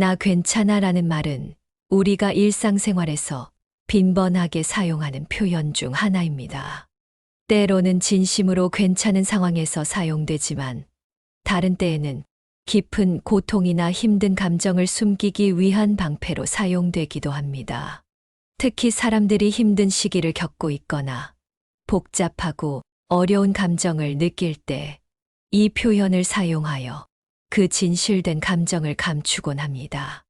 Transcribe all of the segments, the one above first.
나 괜찮아 라는 말은 우리가 일상생활에서 빈번하게 사용하는 표현 중 하나입니다. 때로는 진심으로 괜찮은 상황에서 사용되지만 다른 때에는 깊은 고통이나 힘든 감정을 숨기기 위한 방패로 사용되기도 합니다. 특히 사람들이 힘든 시기를 겪고 있거나 복잡하고 어려운 감정을 느낄 때 이 표현을 사용하여 그 진실된 감정을 감추곤 합니다.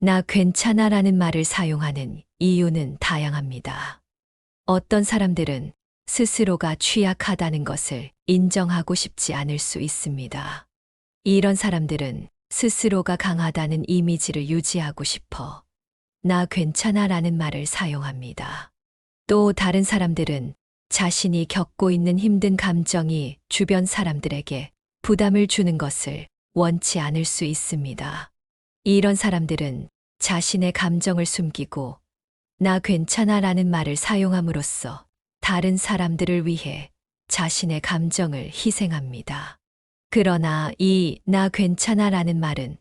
나 괜찮아 라는 말을 사용하는 이유는 다양합니다. 어떤 사람들은 스스로가 취약하다는 것을 인정하고 싶지 않을 수 있습니다. 이런 사람들은 스스로가 강하다는 이미지를 유지하고 싶어 나 괜찮아 라는 말을 사용합니다. 또 다른 사람들은 자신이 겪고 있는 힘든 감정이 주변 사람들에게 부담을 주는 것을 원치 않을 수 있습니다. 이런 사람들은 자신의 감정을 숨기고 나 괜찮아 라는 말을 사용함으로써 다른 사람들을 위해 자신의 감정을 희생합니다. 그러나 이 나 괜찮아 라는 말은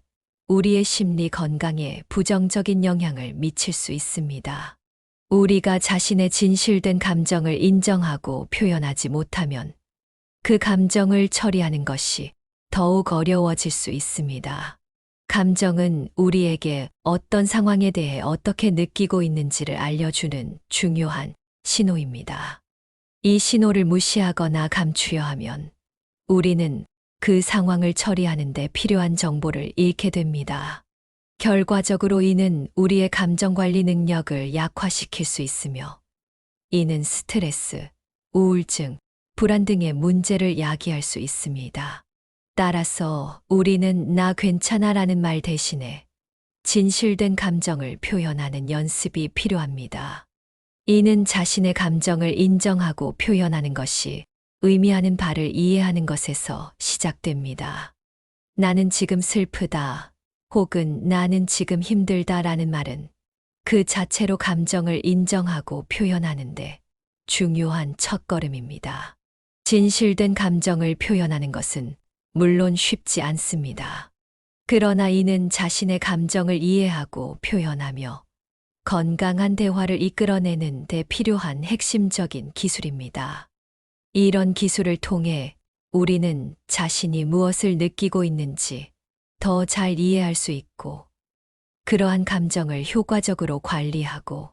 우리의 심리 건강에 부정적인 영향을 미칠 수 있습니다. 우리가 자신의 진실된 감정을 인정하고 표현하지 못하면 그 감정을 처리하는 것이 더욱 어려워질 수 있습니다. 감정은 우리에게 어떤 상황에 대해 어떻게 느끼고 있는지를 알려주는 중요한 신호입니다. 이 신호를 무시하거나 감추려 하면 우리는 그 상황을 처리하는데 필요한 정보를 잃게 됩니다. 결과적으로 이는 우리의 감정 관리 능력을 약화시킬 수 있으며 이는 스트레스, 우울증, 불안 등의 문제를 야기할 수 있습니다. 따라서 우리는 나 괜찮아 라는 말 대신에 진실된 감정을 표현하는 연습이 필요합니다. 이는 자신의 감정을 인정하고 표현하는 것이 의미하는 바를 이해하는 것에서 시작됩니다. 나는 지금 슬프다 혹은 나는 지금 힘들다 라는 말은 그 자체로 감정을 인정하고 표현하는데 중요한 첫걸음입니다. 진실된 감정을 표현하는 것은 물론 쉽지 않습니다. 그러나 이는 자신의 감정을 이해하고 표현하며 건강한 대화를 이끌어내는 데 필요한 핵심적인 기술입니다. 이런 기술을 통해 우리는 자신이 무엇을 느끼고 있는지 더 잘 이해할 수 있고 그러한 감정을 효과적으로 관리하고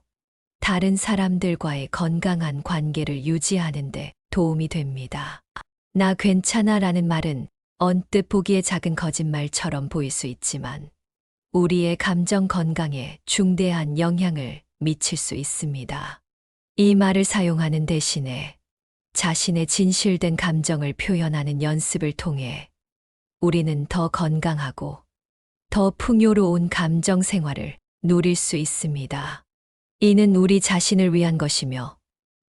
다른 사람들과의 건강한 관계를 유지하는 데 도움이 됩니다. 나 괜찮아 라는 말은 언뜻 보기에 작은 거짓말처럼 보일 수 있지만 우리의 감정 건강에 중대한 영향을 미칠 수 있습니다. 이 말을 사용하는 대신에 자신의 진실된 감정을 표현하는 연습을 통해 우리는 더 건강하고 더 풍요로운 감정 생활을 누릴 수 있습니다. 이는 우리 자신을 위한 것이며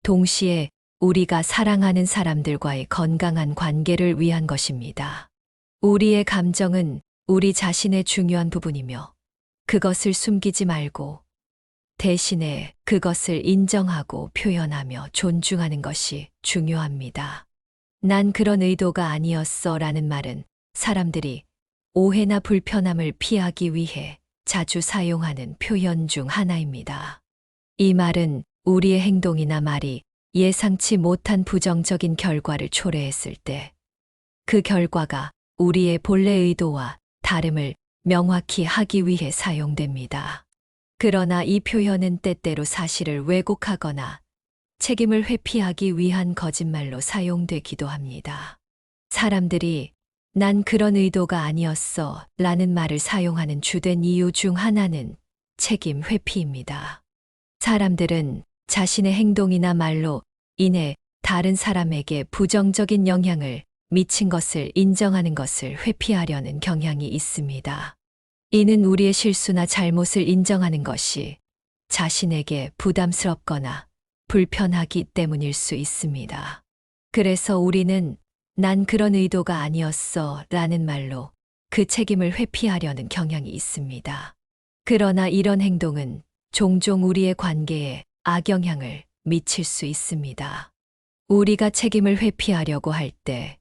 동시에 우리가 사랑하는 사람들과의 건강한 관계를 위한 것입니다. 우리의 감정은 우리 자신의 중요한 부분이며 그것을 숨기지 말고 대신에 그것을 인정하고 표현하며 존중하는 것이 중요합니다. 난 그런 의도가 아니었어 라는 말은 사람들이 오해나 불편함을 피하기 위해 자주 사용하는 표현 중 하나입니다. 이 말은 우리의 행동이나 말이 예상치 못한 부정적인 결과를 초래했을 때 그 결과가 우리의 본래 의도와 다름을 명확히 하기 위해 사용됩니다. 그러나 이 표현은 때때로 사실을 왜곡하거나 책임을 회피하기 위한 거짓말로 사용되기도 합니다. 사람들이 난 그런 의도가 아니었어 라는 말을 사용하는 주된 이유 중 하나는 책임 회피입니다. 사람들은 자신의 행동이나 말로 인해 다른 사람에게 부정적인 영향을 미친 것을 인정하는 것을 회피하려는 경향이 있습니다. 이는 우리의 실수나 잘못을 인정하는 것이 자신에게 부담스럽거나 불편하기 때문일 수 있습니다. 그래서 우리는 난 그런 의도가 아니었어 라는 말로 그 책임을 회피하려는 경향이 있습니다. 그러나 이런 행동은 종종 우리의 관계에 악영향을 미칠 수 있습니다. 우리가 책임을 회피하려고 할 때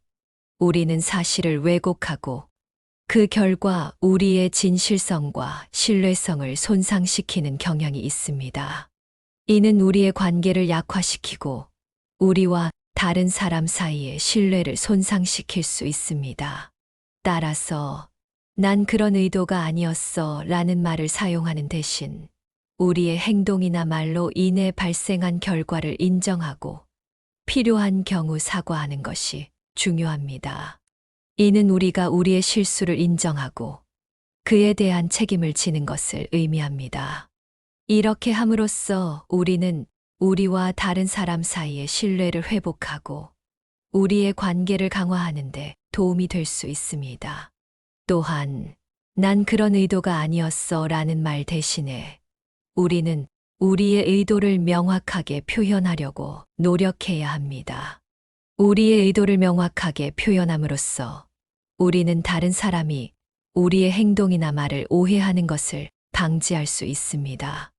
우리는 사실을 왜곡하고 그 결과 우리의 진실성과 신뢰성을 손상시키는 경향이 있습니다. 이는 우리의 관계를 약화시키고 우리와 다른 사람 사이의 신뢰를 손상시킬 수 있습니다. 따라서 난 그런 의도가 아니었어 라는 말을 사용하는 대신 우리의 행동이나 말로 인해 발생한 결과를 인정하고 필요한 경우 사과하는 것이 중요합니다. 이는 우리가 우리의 실수를 인정하고 그에 대한 책임을 지는 것을 의미합니다. 이렇게 함으로써 우리는 우리와 다른 사람 사이의 신뢰를 회복하고 우리의 관계를 강화하는데 도움이 될 수 있습니다. 또한 난 그런 의도가 아니었어 라는 말 대신에 우리는 우리의 의도를 명확하게 표현하려고 노력해야 합니다. 우리의 의도를 명확하게 표현함으로써 우리는 다른 사람이 우리의 행동이나 말을 오해하는 것을 방지할 수 있습니다.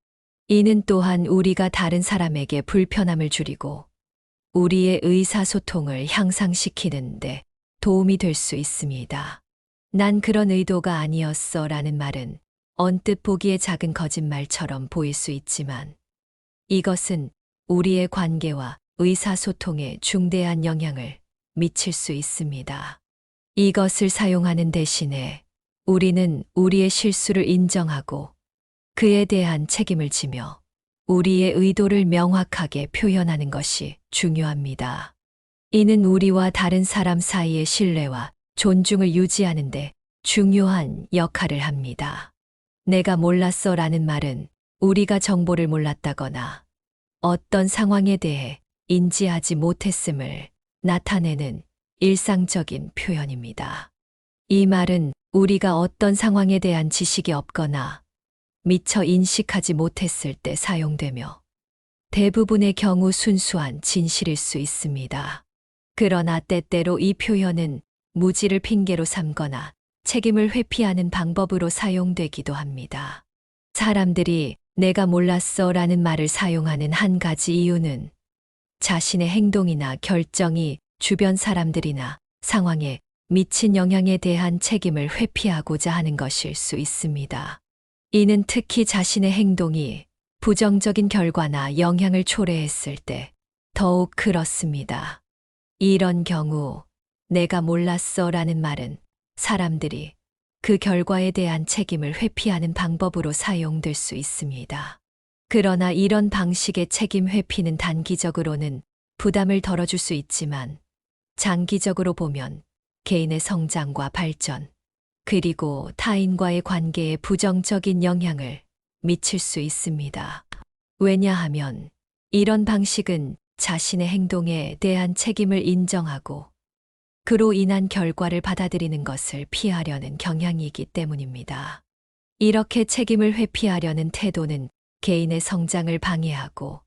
이는 또한 우리가 다른 사람에게 불편함을 줄이고 우리의 의사소통을 향상시키는데 도움이 될 수 있습니다. 난 그런 의도가 아니었어 라는 말은 언뜻 보기에 작은 거짓말처럼 보일 수 있지만 이것은 우리의 관계와 의사소통에 중대한 영향을 미칠 수 있습니다. 이것을 사용하는 대신에 우리는 우리의 실수를 인정하고 그에 대한 책임을 지며 우리의 의도를 명확하게 표현하는 것이 중요합니다. 이는 우리와 다른 사람 사이의 신뢰와 존중을 유지하는데 중요한 역할을 합니다. 내가 몰랐어 라는 말은 우리가 정보를 몰랐다거나 어떤 상황에 대해 인지하지 못했음을 나타내는 일상적인 표현입니다. 이 말은 우리가 어떤 상황에 대한 지식이 없거나 미처 인식하지 못했을 때 사용되며 대부분의 경우 순수한 진실일 수 있습니다. 그러나 때때로 이 표현은 무지를 핑계로 삼거나 책임을 회피하는 방법으로 사용되기도 합니다. 사람들이 내가 몰랐어 라는 말을 사용하는 한 가지 이유는 자신의 행동이나 결정이 주변 사람들이나 상황에 미친 영향에 대한 책임을 회피하고자 하는 것일 수 있습니다. 이는 특히 자신의 행동이 부정적인 결과나 영향을 초래했을 때 더욱 그렇습니다. 이런 경우 내가 몰랐어 라는 말은 사람들이 그 결과에 대한 책임을 회피하는 방법으로 사용될 수 있습니다. 그러나 이런 방식의 책임 회피는 단기적으로는 부담을 덜어줄 수 있지만 장기적으로 보면 개인의 성장과 발전, 그리고 타인과의 관계에 부정적인 영향을 미칠 수 있습니다. 왜냐하면 이런 방식은 자신의 행동에 대한 책임을 인정하고 그로 인한 결과를 받아들이는 것을 피하려는 경향이기 때문입니다. 이렇게 책임을 회피하려는 태도는 개인의 성장을 방해하고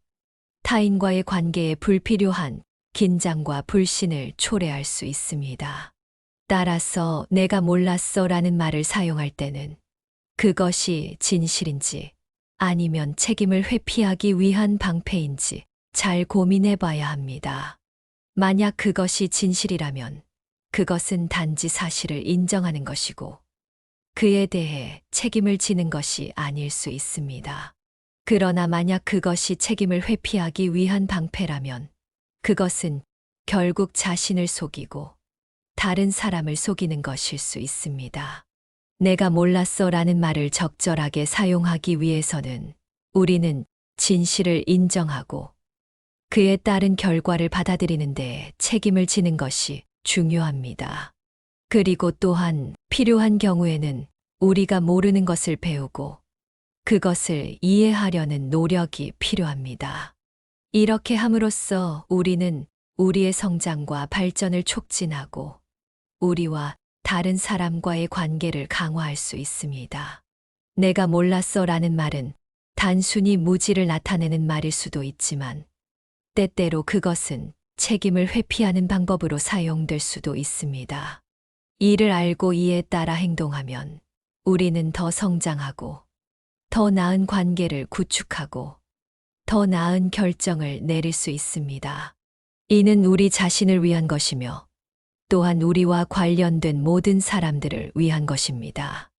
타인과의 관계에 불필요한 긴장과 불신을 초래할 수 있습니다. 따라서 내가 몰랐어 라는 말을 사용할 때는 그것이 진실인지 아니면 책임을 회피하기 위한 방패인지 잘 고민해 봐야 합니다. 만약 그것이 진실이라면 그것은 단지 사실을 인정하는 것이고 그에 대해 책임을 지는 것이 아닐 수 있습니다. 그러나 만약 그것이 책임을 회피하기 위한 방패라면 그것은 결국 자신을 속이고 다른 사람을 속이는 것일 수 있습니다. 내가 몰랐어 라는 말을 적절하게 사용하기 위해서는 우리는 진실을 인정하고 그에 따른 결과를 받아들이는 데 책임을 지는 것이 중요합니다. 그리고 또한 필요한 경우에는 우리가 모르는 것을 배우고 그것을 이해하려는 노력이 필요합니다. 이렇게 함으로써 우리는 우리의 성장과 발전을 촉진하고 우리와 다른 사람과의 관계를 강화할 수 있습니다. 내가 몰랐어 라는 말은 단순히 무지를 나타내는 말일 수도 있지만 때때로 그것은 책임을 회피하는 방법으로 사용될 수도 있습니다. 이를 알고 이에 따라 행동하면 우리는 더 성장하고 더 나은 관계를 구축하고 더 나은 결정을 내릴 수 있습니다. 이는 우리 자신을 위한 것이며 또한 우리와 관련된 모든 사람들을 위한 것입니다.